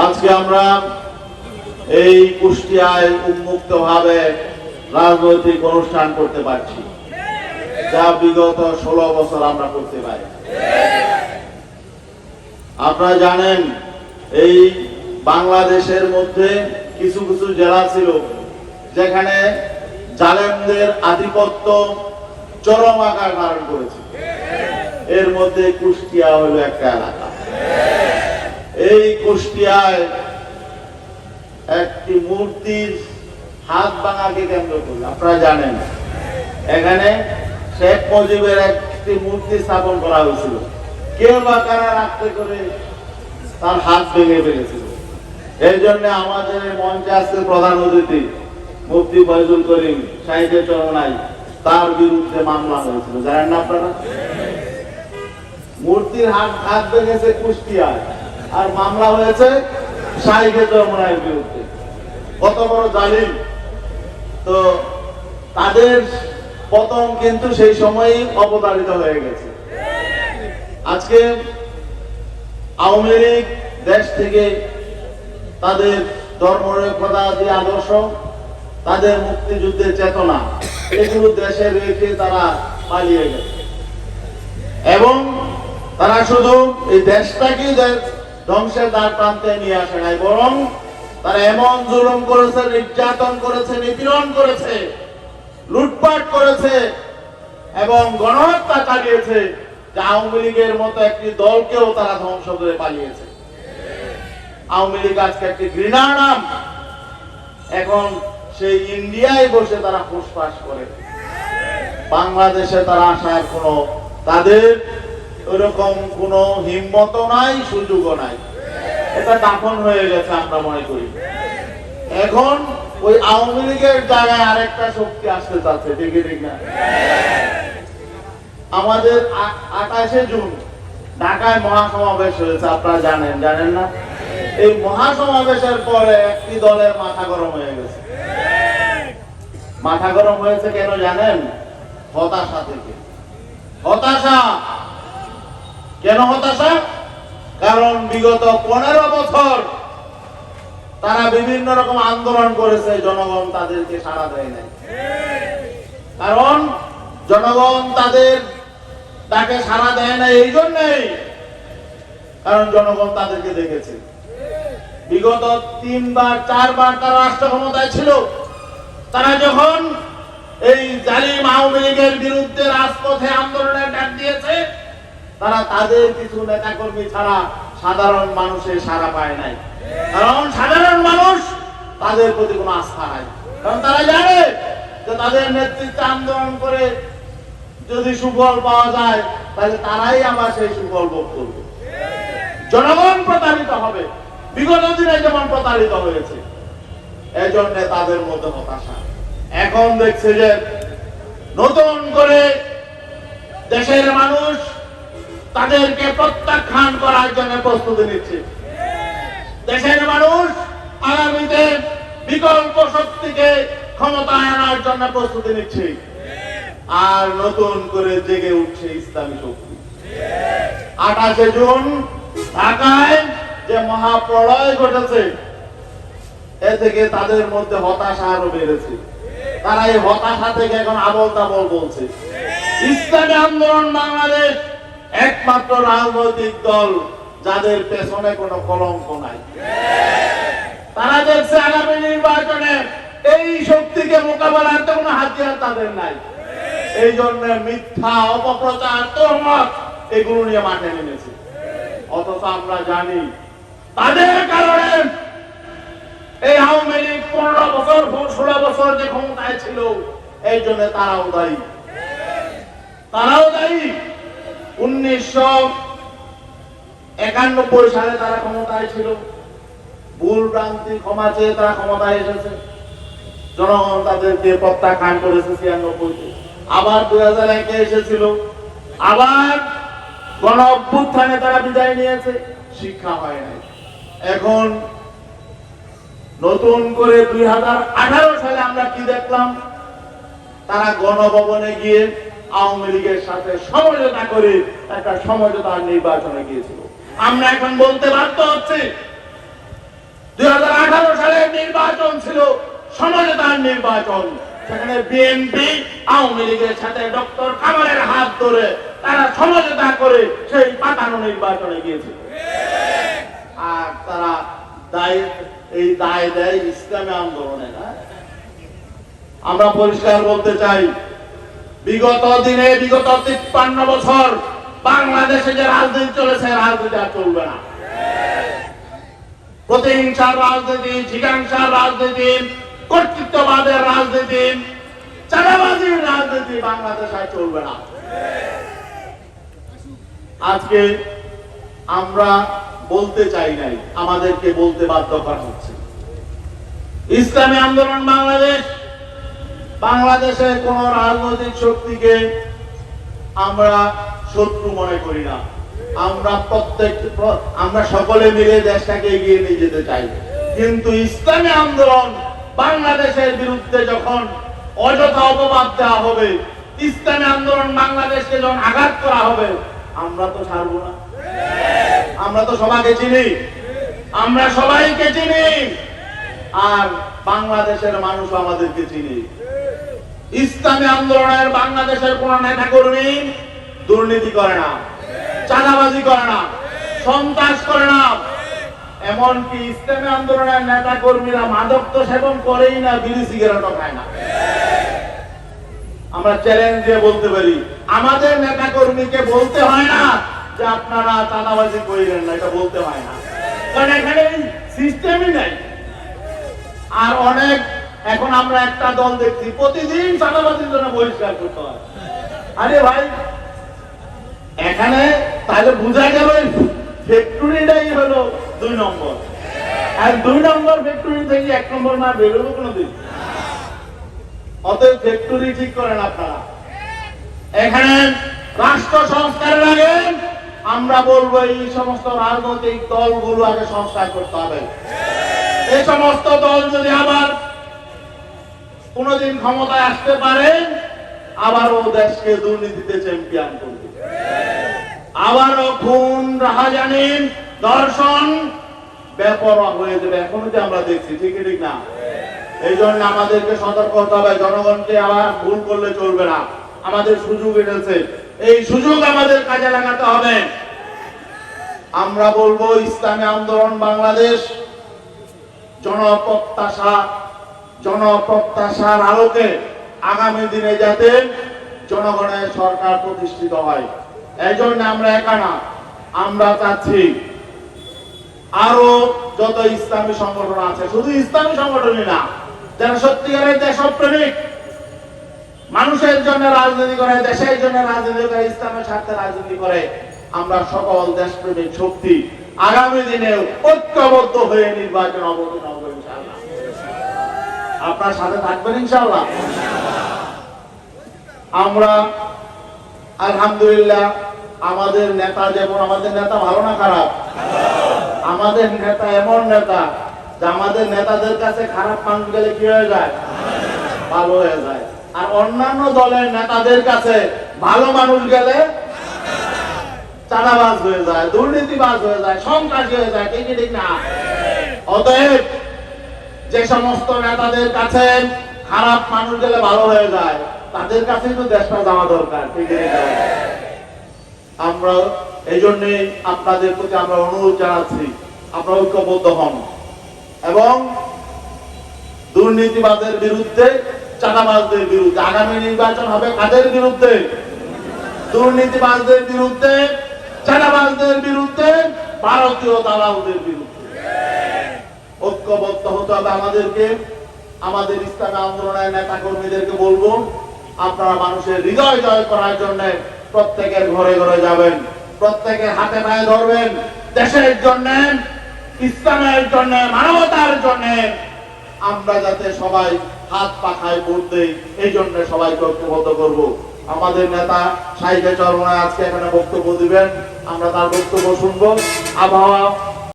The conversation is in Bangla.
আজকে আমরা এই কুষ্টিয়ায় উন্মুক্ত ভাবে রাজনৈতিক অনুষ্ঠান করতে পারছি। যা বিগত ষোলো বছর আমরা করতে পারি। আপনারা জানেন, এই বাংলাদেশের মধ্যে কিছু কিছু জেলা ছিল যেখানে জালেমদের আধিপত্য চরম আকার ধারণ করেছে। এর মধ্যে কুষ্টিয়া হলো একটা এলাকা। এই কুষ্টিয়ায় একটি মূর্তির হাত ভাঙাকে কেন্দ্র করে আপনারা জানেন। এখানে শেখ মুজিবের একটি মূর্তি স্থাপন করা হয়েছিল। কেউ বা কারা রাখতে করে তার হাত ভেঙে ফেলেছিল। এই জন্য আমাদের মঞ্চে আজকে প্রধান অতিথি মুফতি ফয়জুল করিম সাহিত্য চরণাই তার বিরুদ্ধে মামলা হয়েছিল। জানেন না আপনারা? মূর্তির হাত হাত ভেঙেছে কুষ্টিয়ায়। আর মামলা হয়েছে বিরুদ্ধে। কত বড় জালিম। তো তাদের পতন কিন্তু সেই সময়ই অবতারিত হয়ে গেছে। আজকে আওয়ামী লীগ দেশ থেকে তাদের ধর্মনিরপেক্ষতা যে আদর্শ, তাদের মুক্তিযুদ্ধের চেতনা, এগুলো দেশে রেখে তারা পালিয়ে গেছে। এবং তারা শুধু এই দেশটাকেই ধ্বংসের দ্বার প্রান্তে নিয়ে আসে নাই, বরং তারা এমন জুলুম করেছে, নির্যাতন করেছে, নিপীড়ন করেছে, লুটপাট করেছে এবং গণহত্যা চালিয়েছে আওয়ামী লীগের মতো একটি দলকেও তারা ধ্বংস করে পালিয়েছে। আওয়ামী লীগ আজকে একটি ঘৃণা নাম। এখন সেই ইন্ডিয়ায় বসে তারা ফুসফাস করে। বাংলাদেশে তারা আসার কোনো তাদের ওরকম কোনো হিম্মত নাই, সুযোগও নাই। এটা দাফন হয়ে গেছে আমরা মনে করি। এখন ওই আওয়ামী লীগের জায়গায় আরেকটা শক্তি আসতে চাচ্ছে, দেখে, দেখ না। আমাদের আঠাশে জুন ঢাকায় মহাসমাবেশ হয়েছে, আপনারা জানেন জানেন না? এই মহাসমাবেশের পরে একটি দলের মাথা গরম হয়ে গেছে। মাথা গরম হয়েছে কেন জানেন? হতাশা থেকে। হতাশা! কেন হতাশা? কারণ বিগত পনেরো বছর তারা বিভিন্ন রকম আন্দোলন করেছে, জনগণ তাদেরকে সাড়া দেয় নাই। কারণ জনগণ তাদের, তাকে সাড়া দেয় না এই জন্যই, কারণ জনগণ তাদেরকে দেখেছে। বিগত তিনবার, চারবার তারা রাষ্ট্র ক্ষমতায় ছিল। তারা যখন এই জালিম আওয়ামী লীগের বিরুদ্ধে রাজপথে আন্দোলনের ডাক দিয়েছে তারা তাদের কিছু নেতাকর্মী ছাড়া সাধারণ মানুষের সাড়া পায় নাই। কারণ সাধারণ মানুষ তাদের প্রতি কোনো আস্থা নাই। কারণ তারা জানে যে তাদের নেতৃত্বে আন্দোলন করে যদি সুফল পাওয়া যায়, তাহলে তারাই আবার সেই সুফল ভোগ করবে। জনগণ প্রতারিত হবে। বিগত দিনে যেমন প্রতারিত হয়েছে এই জন্য তাদের মধ্যে হতাশা। এখন দেখছে যে নতুন করে দেশের মানুষ তাদেরকে প্রত্যাখ্যান করার জন্য প্রস্তুতি নিচ্ছে। দেশের মানুষ আগামীতে বিকল্প শক্তিকে ক্ষমতায় আনার জন্য প্রস্তুতি নিচ্ছে। আর নতুন করে জেগে উঠছে ইসলামী শক্তি। আঠাশে জুন ঢাকায় যে মহাপ্রলয় ঘটেছে, এ থেকে তাদের মধ্যে হতাশা আরও বেড়েছে। তারা এই হতাশা থেকে এখন আবল তাবল বলছে। ইসলামী আন্দোলন বাংলাদেশ একমাত্র রাজনৈতিক দল যাদের পেছনে কোনো কলঙ্ক নাই। তারা দেখছে আগামী নির্বাচনে এই শক্তিকে মোকাবেলার তো কোনো হাতিয়ার তাদের নাই। এই জন্য মিথ্যা অপপ্রচার, তোহমত, এগুলো নিয়ে মাঠে নেমেছে। অথচ আমরা জানি তাদের কারণে এই আওয়ামী লীগ পনেরো বছর, ষোলো বছর যে ক্ষমতায় ছিল এই জন্য তারাও দায়ী। তারাও দায়ী। উনিশশো একানব্বই সালে তারা ক্ষমতায় ছিল। ভুল ভ্রান্তি ক্ষমা চেয়ে তারা ক্ষমতায় এসেছে। জনগণ তাদেরকে প্রত্যাখ্যান করেছে ছিয়ানব্বইতে। আবার দুই হাজার একে এসেছিল। আবার গণ অভ্যুত্থানে তারা বিদায় নিয়েছে। শিক্ষা হয় নাই। এখন নতুন করে দুই হাজার আঠারো সালে আমরা কি দেখলাম? তারা গণভবনে গিয়ে আওয়ামী লীগের সাথে সমঝোতা করে একটা সমঝোতা নির্বাচনে গিয়েছিল। আমরা এখন বলতে বাধ্য হচ্ছি, দুই সালের নির্বাচন ছিল সমঝোতার নির্বাচন। সেখানে বিএনপি আওয়ামী লীগের সাথে ডক্টর খামারের হাত ধরে তারা সমঝোতা করে সেই পাতানো নির্বাচনে গিয়েছিল। আর তারা দায়, এই দায় দেয় ইসলামী আন্দোলনে আমরা পরিষ্কার বলতে চাই বিগত দিনে, বিগত তিপ্পান্ন বছর বাংলাদেশে যে রাজনীতি চলেছে, রাজনীতি আর চলবে না। প্রতিহিংসার রাজনীতি ঝিগাংসার রাজনীতি, কর্তৃত্ববাদের রাজনীতি, চাঁদাবাজির রাজনীতি বাংলাদেশ আর চলবে না। আজকে আমরা বলতে চাই নাই, আমাদেরকে বলতে বাধ্য করা হচ্ছে। ইসলামী আন্দোলন বাংলাদেশ বাংলাদেশের কোন রাজনৈতিক শক্তিকে আমরা শত্রু মনে করি না। আমরা প্রত্যেক আমরা সকলে মিলে দেশটাকে এগিয়ে নিয়ে যেতে চাই। কিন্তু ইসলামী আন্দোলন বাংলাদেশের বিরুদ্ধে যখন অযথা অপবাদ দেওয়া হবে, ইসলামী আন্দোলন বাংলাদেশকে যখন আঘাত করা হবে, আমরা তো ছাড়বো না। আমরা তো সবাইকে চিনি। আমরা সবাইকে চিনি। আর বাংলাদেশের মানুষ আমাদেরকে চিনি। ইসলামী আন্দোলনের বাংলাদেশের কোন নেতা কর্মী দুর্নীতি করে না, চাঁদাবাজি করে না, সন্ত্রাস করে না। এমনকি ইসলামী আন্দোলনের নেতা কর্মীরা মাদক তো সেবন করেই না, বিড়ি সিগারেটও খায় না। আমরা চ্যালেঞ্জ দিয়ে বলতে পারি, আমাদের নেতা কর্মীকে বলতে হয় না যে আপনারা চাঁদাবাজি করিলেন না, এটা বলতে হয় না। কারণ এখানে সিস্টেমই নাই। আর অনেক এখন আমরা একটা দল দেখছি, প্রতিদিন চাঁদাবাজির জন্য বহিষ্কার করতে হয়। আরে ভাই, এখানে তাহলে বোঝা যাবে ফ্যাক্টরিটাই হলো দুই নম্বর। আর দুই নম্বর ফ্যাক্টরি থেকে এক নম্বর না বেরোবো কোনোদিন। অতএব ফ্যাক্টরি ঠিক করেন আপনারা। এখানে রাষ্ট্র সংস্কার লাগে আমরা বলব এই সমস্ত রাজনৈতিক দলগুলো আগে সংস্কার করতে হবে। এই সমস্ত দল যদি আবার কোনদিন ক্ষমতায় আসতে পারে, আবারও দেশকে দুর্নীতিতে চ্যাম্পিয়ন করবে। আবারও খুন রাহাজানি দর্শন বেপরোয়া হয়ে যাবে। এখনও যে আমরা দেখছি, ঠিক ঠিক না? এই জন্য আমাদেরকে সতর্ক হতে হবে। জনগণকে আবার ভুল করলে চলবে না। আমাদের সুযোগ এসেছে। এই সুযোগ আমাদের কাজে লাগাতে হবে। আমরা বলব, ইসলামী আন্দোলন বাংলাদেশ জনপ্রত্যাশা জনপ্রত্যাশার আলোকে আগামী দিনে যাতে জনগণের সরকার প্রতিষ্ঠিত হয়। এই জন্য আমরা একা না, আমরা চাচ্ছি আরও যত ইসলামী সংগঠন আছে, শুধু ইসলামী সংগঠনই না, যারা সত্যিকারের দেশপ্রেমিক, মানুষের জন্য রাজনীতি করে, দেশের জন্য রাজনীতি করে, ইসলামের স্বার্থে রাজনীতি করে, আমরা সকল দেশপ্রেমিক শক্তি আগামী দিনে ঐক্যবদ্ধ হয়ে নির্বাচন অবতীর্ণ আপনার সাথে থাকবেন ইনশাআল্লাহ। আমরা, আলহামদুলিল্লাহ, আমাদের নেতা যেমন, আমাদের নেতা ভালো না খারাপ? আমাদের নেতা এমন নেতা যে আমাদের নেতাদের কাছে খারাপ মানুষ গেলে কি হয়ে যায়? ভালো হয়ে যায়। আর অন্যান্য দলের নেতাদের কাছে ভালো মানুষ গেলে চাঁদাবাজ হয়ে যায়, দুর্নীতিবাজ হয়ে যায়, সন্ত্রাসী হয়ে যায় ঠিক না। অতএব যে সমস্ত নেতাদের কাছে খারাপ মানুষ গেলে ভালো হয়ে যায়, তাদের কাছে তো দেশটা যাওয়া দরকার আমরা এই জন্যে আপনাদের প্রতি আমরা অনুরোধ জানাচ্ছি, আপনারা ঐক্যবদ্ধ হন। এবং দুর্নীতিবাদের বিরুদ্ধে, চাঁদাবাজদের বিরুদ্ধে, আগামী নির্বাচন হবে কাদের বিরুদ্ধে? দুর্নীতিবাজদের বিরুদ্ধে, চাঁদাবাজদের বিরুদ্ধে, ভারতীয় দালালদের বিরুদ্ধে। ঐক্যবদ্ধ হতে হবে আমাদেরকে। আমাদের ইসলামী আন্দোলনের নেতা কর্মীদেরকে বলব, আপনারা মানুষের হৃদয় জয় করার জন্য প্রত্যেকের ঘরে ঘরে যাবেন, প্রত্যেকের হাতে পায়ে ধরবেন। দেশের জন্য, ইসলামের জন্য, মানবতার জন্য আমরা যাতে সবাই হাত পাখায় দেই, এই জন্য সবাইকে ঐক্যবদ্ধ করব। আমাদের নেতা সাহিত্য চরমনায় আজকে এখানে বক্তব্য দিবেন, আমরা তার বক্তব্য শুনব। আবহাওয়া